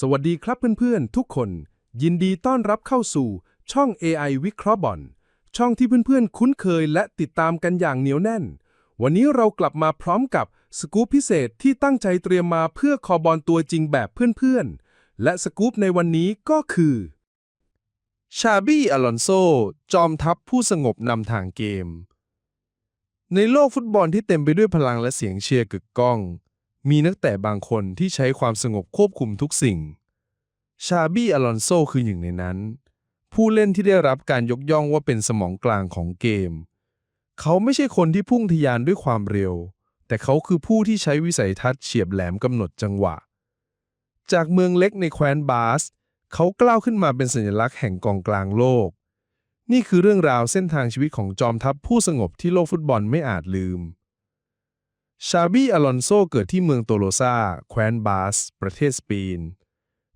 สวัสดีครับเพื่อนๆ ทุกคน ยินดีต้อนรับเข้าสู่ ช่อง AI วิเคราะห์บอลช่องที่เพื่อนๆ คุ้นเคยและติดตามกันอย่างเหนียวแน่น วันนี้เรากลับมาพร้อมกับสกู๊ปพิเศษที่ตั้งใจเตรียมมาเพื่อคอบอลตัวจริงแบบเพื่อนๆ และสกู๊ปในวันนี้ก็คือชาบี้อลอนโซ จอมทัพผู้สงบนำทางเกม ในโลกฟุตบอลที่เต็มไปด้วยพลังและเสียงเชียร์กึกก้อง มีนักเตะบางคนที่ใช้ความสงบควบคุมทุกสิ่ง ชาบี้อลอนโซคือหนึ่งในนั้น ผู้เล่นที่ได้รับการยกย่องว่าเป็นสมองกลางของเกม เขาไม่ใช่คนที่พุ่งทะยานด้วยความเร็ว แต่เขาคือผู้ที่ใช้วิสัยทัศน์เฉียบแหลมกำหนดจังหวะ จากเมืองเล็กในแคว้นบาส เขากล้าวขึ้นมาเป็นสัญลักษณ์แห่งกองกลางโลก นี่คือเรื่องราวเส้นทางชีวิตของจอมทัพผู้สงบที่โลกฟุตบอลไม่อาจลืม ชาบี้อลอนโซเกิดที่เมืองโตโลซาแคว้นบาส ประเทศสเปน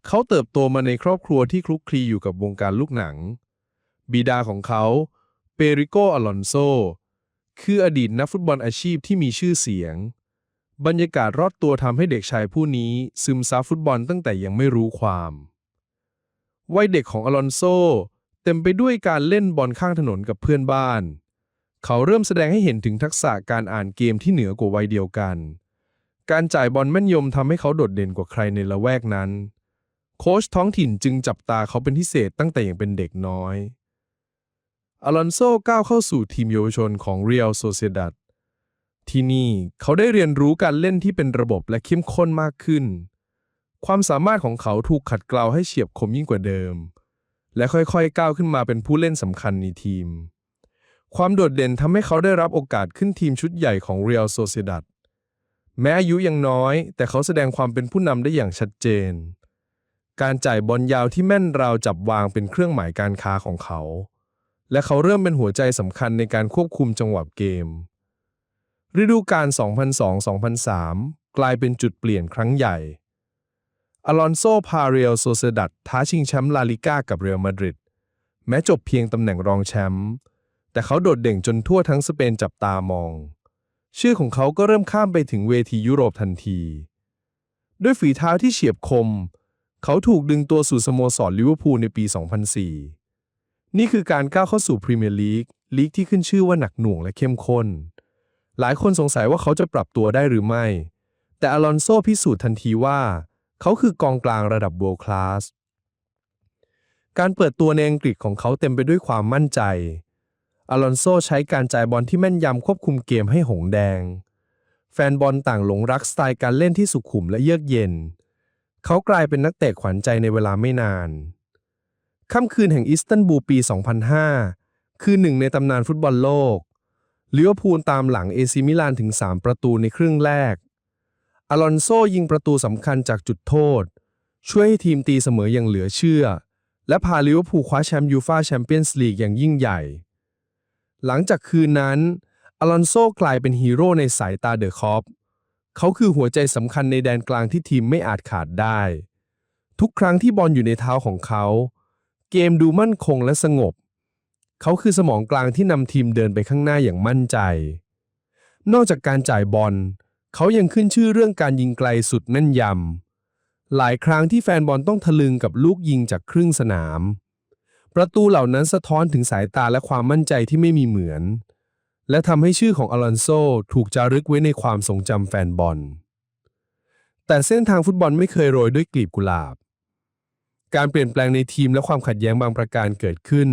เขาเติบโตมาในครอบครัวที่คลุกคลีอยู่กับวงการลูกหนัง บิดาของเขา เปริโกอลอนโซ คืออดีตนักฟุตบอลอาชีพที่มีชื่อเสียง บรรยากาศรอบตัวทำให้เด็กชายผู้นี้ซึมซับฟุตบอลตั้งแต่ยังไม่รู้ความ วัยเด็กของอลอนโซ เต็มไปด้วยการเล่นบอลข้างถนนกับเพื่อนบ้าน เขาเริ่มแสดงให้เห็นถึงทักษะการอ่านเกมที่เหนือกว่าวัยเดียวกัน การจ่ายบอลแม่นยำทำให้เขาโดดเด่นกว่าใครในละแวกนั้น โค้ชท้องถิ่นจึงจับตาเขาเป็นพิเศษตั้งแต่ยังเป็นเด็กน้อยอลอนโซก้าวเข้าสู่ทีมเยาวชนของเรียลโซเซดัดที่นี่เขาได้เรียนรู้การเล่นที่เป็นระบบและเข้มข้นมากขึ้น ความสามารถของเขาถูกขัดเกลาให้เฉียบคมยิ่งกว่าเดิม และค่อยๆ ก้าวขึ้นมาเป็นผู้เล่นสำคัญในทีม ความโดดเด่นทำให้เขาได้รับโอกาสขึ้นทีมชุดใหญ่ของเรียลโซเซดัดแม้อายุยังน้อย แต่เขาแสดงความเป็นผู้นำได้อย่างชัดเจน การจ่ายบอลยาวที่แม่นราวจับวางเป็นเครื่องหมายการค้าของเขา และเขาเริ่มเป็นหัวใจสำคัญในการควบคุมจังหวะเกม ฤดูกาล 2002-2003 กลายเป็นจุดเปลี่ยนครั้งใหญ่ อลอนโซ พาเรียลโซเซดัดท้าชิงแชมป์ลาลิก้ากับเรอัลมาดริด แม้จบเพียงตำแหน่งรองแชมป์ แต่เขาโดดเด่นจนทั่วทั้งสเปนจับตามอง ชื่อของเขาก็เริ่มข้ามไปถึงเวทียุโรปทันที ด้วยฝีเท้าที่เฉียบคม เขาถูกดึงตัวสู่สโมสรลิเวอร์พูลในปี 2004 นี่คือการก้าวเข้าสู่พรีเมียร์ลีกลีกที่ขึ้นชื่อว่าหนักหน่วงและเข้มข้น หลายคนสงสัยว่าเขาจะปรับตัวได้หรือไม่ แต่อลอนโซพิสูจน์ทันทีว่า เขาคือกองกลางระดับ world class การเปิดตัวในอังกฤษของเขาเต็มไปด้วยความมั่นใจ อลอนโซใช้การจ่ายบอลที่แม่นยำควบคุมเกมให้หงแดง แฟนบอลต่างหลงรักสไตล์การเล่นที่สุขุมและเยือกเย็น เขากลายเป็นนักเตะขวัญใจในเวลาไม่นาน ค่ำคืนแห่งอิสตันบูลปี 2005 คือหนึ่งในตำนานฟุตบอลโลกลิเวอร์พูลตามหลังเอซิมิลานถึง 3 ประตูในครึ่งแรก อลอนโซยิงประตูสำคัญจากจุดโทษ ช่วยให้ทีมตีเสมออย่างเหลือเชื่อ และพาลิเวอร์พูลคว้าแชมป์ยูฟ่าแชมเปี้ยนส์ลีกอย่างยิ่งใหญ่ หลังจากคืนนั้นอลอนโซกลายเป็นฮีโร่ในสายตาเดอะคอปเขาคือหัวใจสำคัญในแดนกลางที่ทีมไม่อาจขาดได้ ทุกครั้งที่บอลอยู่ในเท้าของเขา เกมดูมั่นคงและสงบ เขาคือสมองกลางที่นำทีมเดินไปข้างหน้าอย่างมั่นใจ นอกจากการจ่ายบอลเขายังขึ้นชื่อเรื่องการยิงไกลสุดแม่นยำหลายครั้งที่แฟนบอลต้องทะลึงกับลูกยิงจากครึ่งสนาม ประตูเหล่านั้นสะท้อนถึงสายตาและความมั่นใจที่ไม่มีเหมือน และทำให้ชื่อของอลอนโซถูกจารึกไว้ในความทรงจำแฟนบอล แต่เส้นทางฟุตบอลไม่เคยโรยด้วยกลีบกุหลาบ การเปลี่ยนแปลงในทีมและความขัดแย้งบางประการเกิดขึ้น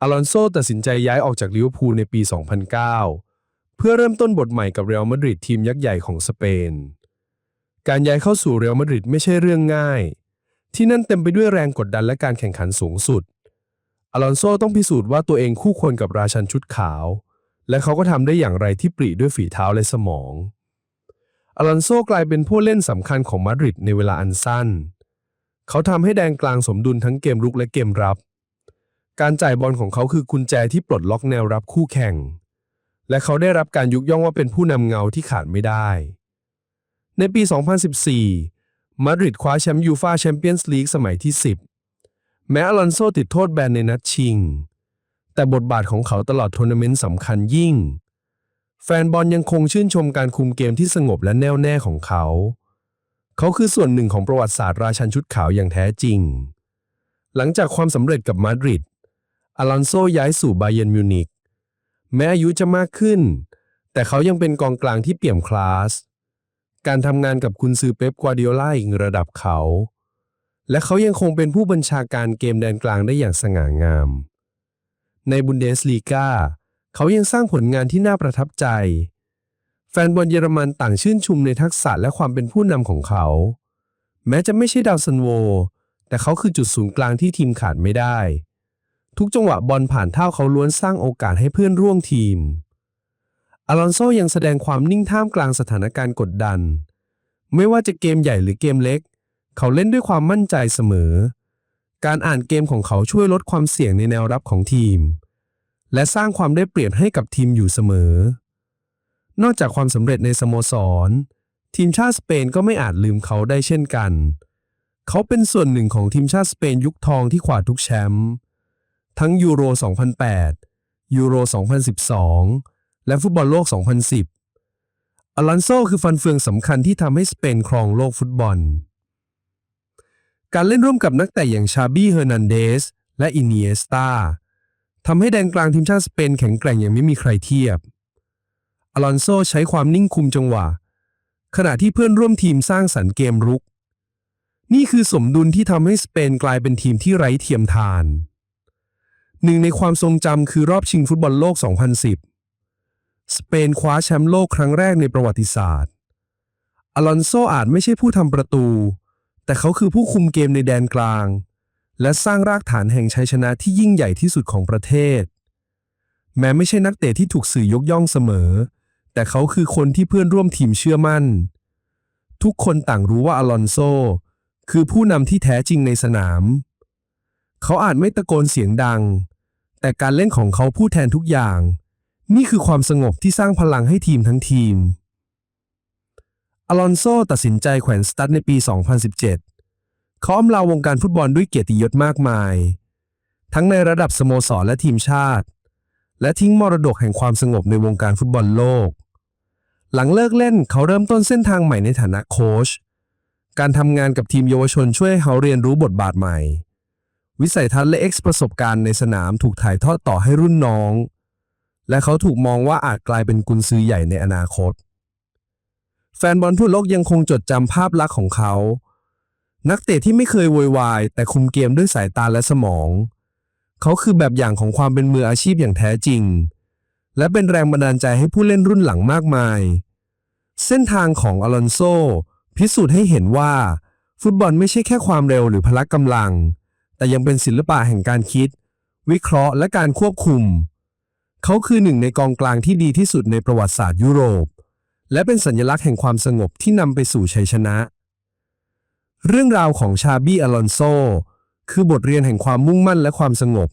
อลอนโซตัดสินใจย้ายออกจากลิเวอร์พูลในปี 2009 เพื่อเริ่มต้นบทใหม่กับเรอัลมาดริดทีมยักษ์ใหญ่ของสเปน การย้ายเข้าสู่เรอัลมาดริดไม่ใช่เรื่องง่าย ที่นั่นเต็มไปด้วยแรงกดดันและการแข่งขันสูงสุด อลอนโซต้องพิสูจน์ว่าตัวเองคู่ควรกับราชันชุดขาว และเขาก็ทำได้อย่างไรที่ปรีด้วยฝีเท้าและสมอง อลอนโซกลายเป็นผู้เล่นสำคัญของมาดริดในเวลาอันสั้น เขาทำให้แดนกลางสมดุลทั้งเกมรุกและเกมรับ การจ่ายบอลของเขาคือกุญแจที่ปลดล็อกแนวรับคู่แข่ง และเขาได้รับการยุกย่องว่าเป็นผู้นำเงาที่ขาดไม่ได้ ในปี 2014 มาดริดคว้าแชมป์ยูฟ่าแชมเปี้ยนส์ลีกสมัยที่ 10 แม้อลอนโซติดโทษแบนในนัดชิง แต่บทบาทของเขาตลอดทัวร์นาเมนต์สำคัญยิ่ง แฟนบอลยังคงชื่นชมการคุมเกมที่สงบและแน่วแน่ของเขา เขาคือส่วนหนึ่งของประวัติศาสตร์ราชันชุดขาวอย่างแท้จริง หลังจากความสำเร็จกับมาดริดอลอนโซย้ายสู่บาเยนมิวนิกแม้อายุจะมากขึ้น แต่เขายังเป็นกองกลางที่เปี่ยมคลาส การทำงานกับคุณซือเป๊ปกัวาดิโอล่าอีกระดับเขา และเขายังคงเป็นผู้บัญชาการเกมแดนกลางได้อย่างสง่างาม ในบุนเดสลีกาเขายังสร้างผลงานที่น่าประทับใจ แฟนบอลเยอรมันต่างชื่นชมในทักษะและความเป็นผู้นำของเขา แม้จะไม่ใช่ดาวซันโว แต่เขาคือจุดศูนย์กลางที่ทีมขาดไม่ได้ ทุกจังหวะบอลผ่านเท้าเขาล้วนสร้างโอกาสให้เพื่อนร่วมทีม อลอนโซยังแสดงความนิ่งท่ามกลางสถานการณ์กดดัน ไม่ว่าจะเกมใหญ่หรือเกมเล็ก เขาเล่นด้วยความมั่นใจเสมอ การอ่านเกมของเขาช่วยลดความเสี่ยงในแนวรับของทีม และสร้างความได้เปรียบให้กับทีมอยู่เสมอ นอกจากความสำเร็จในสโมสร ทีมชาติสเปนก็ไม่อาจลืมเขาได้เช่นกัน เขาเป็นส่วนหนึ่งของทีมชาติสเปนยุคทองที่ขวาทุกแชมป์ทั้งยูโร 2008 ยูโร 2012 และฟุตบอลโลก 2010 อลันโซคือฟันเฟืองสำคัญที่ทำให้สเปนครองโลกฟุตบอล การเล่นร่วมกับนักเตะอย่างชาบี้เฮอร์นันเดสและอินเนียสตาทำให้แดนกลางทีมชาติสเปนแข็งแกร่งอย่างไม่มีใครเทียบ อลอนโซใช้ความนิ่งคุมจังหวะ ขณะที่เพื่อนร่วมทีมสร้างสรรค์เกมรุก นี่คือสมดุลที่ทำให้สเปนกลายเป็นทีมที่ไร้เทียมทาน หนึ่งในความทรงจำคือรอบชิงฟุตบอลโลก 2010 สเปนคว้าแชมป์โลกครั้งแรกในประวัติศาสตร์ อลอนโซอาจไม่ใช่ผู้ทำประตู แต่เขาคือผู้คุมเกมในแดนกลาง และสร้างรากฐานแห่งชัยชนะที่ยิ่งใหญ่ที่สุดของประเทศ แม้ไม่ใช่นักเตะที่ถูกสื่อยกย่องเสมอ แต่เขาคือคนที่เพื่อนร่วมทีมเชื่อมั่น ทุกคนต่างรู้ว่าอลอนโซคือผู้นำที่แท้จริงในสนาม เขาอาจไม่ตะโกนเสียงดัง แต่การเล่นของเขาพูดแทนทุกอย่าง นี่คือความสงบที่สร้างพลังให้ทีมทั้งทีม อลอนโซตัดสินใจแขวนสตั๊ดในปี 2017 เขาอำลาวงการฟุตบอลด้วยเกียรติยศมากมาย ทั้งในระดับสโมสรและทีมชาติ และทิ้งมรดกแห่งความสงบในวงการฟุตบอลโลก หลังเลิกเล่นเขาเริ่มต้นเส้นทางใหม่ในฐานะโค้ช การทำงานกับทีมเยาวชนช่วยให้เขาเรียนรู้บทบาทใหม่ วิสัยทัศน์และ X ประสบการณ์ในสนามถูกถ่ายทอดต่อให้รุ่นน้อง และเขาถูกมองว่าอาจกลายเป็นกุนซือใหญ่ในอนาคต แฟนบอลทั่วโลกยังคงจดจำภาพลักษณ์ของเขา นักเตะที่ไม่เคยโวยวาย แต่คุมเกมด้วยสายตาและสมอง เขาคือแบบอย่างของความเป็นมืออาชีพอย่างแท้จริง และเป็นแรงบันดาลใจให้ผู้เล่นรุ่นหลังมากมาย เส้นทางของอลอนโซ พิสูจน์ให้เห็นว่า ฟุตบอลไม่ใช่แค่ความเร็วหรือพละกำลัง แต่ยังเป็นศิลปะแห่งการคิด วิเคราะห์และการควบคุม เขาคือหนึ่งในกองกลางที่ดีที่สุดในประวัติศาสตร์ยุโรป และเป็นสัญลักษณ์แห่งความสงบที่นำไปสู่ชัยชนะ เรื่องราวของชาบี้อลอนโซ คือบทเรียนแห่งความมุ่งมั่นและความสงบ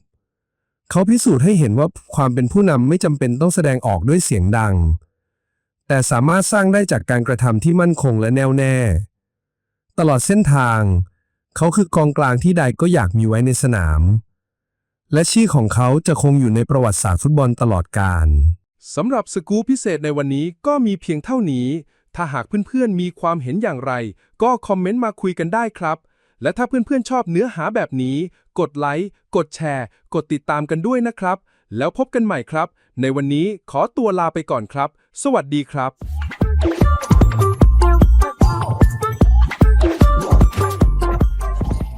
เขาพิสูจน์ให้เห็นว่าความเป็นผู้นำไม่จำเป็นต้องแสดงออกด้วยเสียงดัง แต่สามารถสร้างได้จากการกระทำที่มั่นคงและแน่วแน่ ตลอดเส้นทาง เขาคือกองกลางที่ใดก็อยากมีไว้ในสนาม และชื่อของเขาจะคงอยู่ในประวัติศาสตร์ฟุตบอลตลอดกาลสำหรับสกู๊ปพิเศษในวันนี้ก็มีเพียงเท่านี้ ถ้าหากเพื่อนๆมีความเห็นอย่างไร ก็คอมเมนต์มาคุยกันได้ครับ และถ้าเพื่อนๆชอบเนื้อหาแบบนี้ กดไลค์ กดแชร์ กดติดตามกันด้วยนะครับ แล้วพบกันใหม่ครับ ในวันนี้ขอตัวลาไปก่อนครับ สวัสดีครับ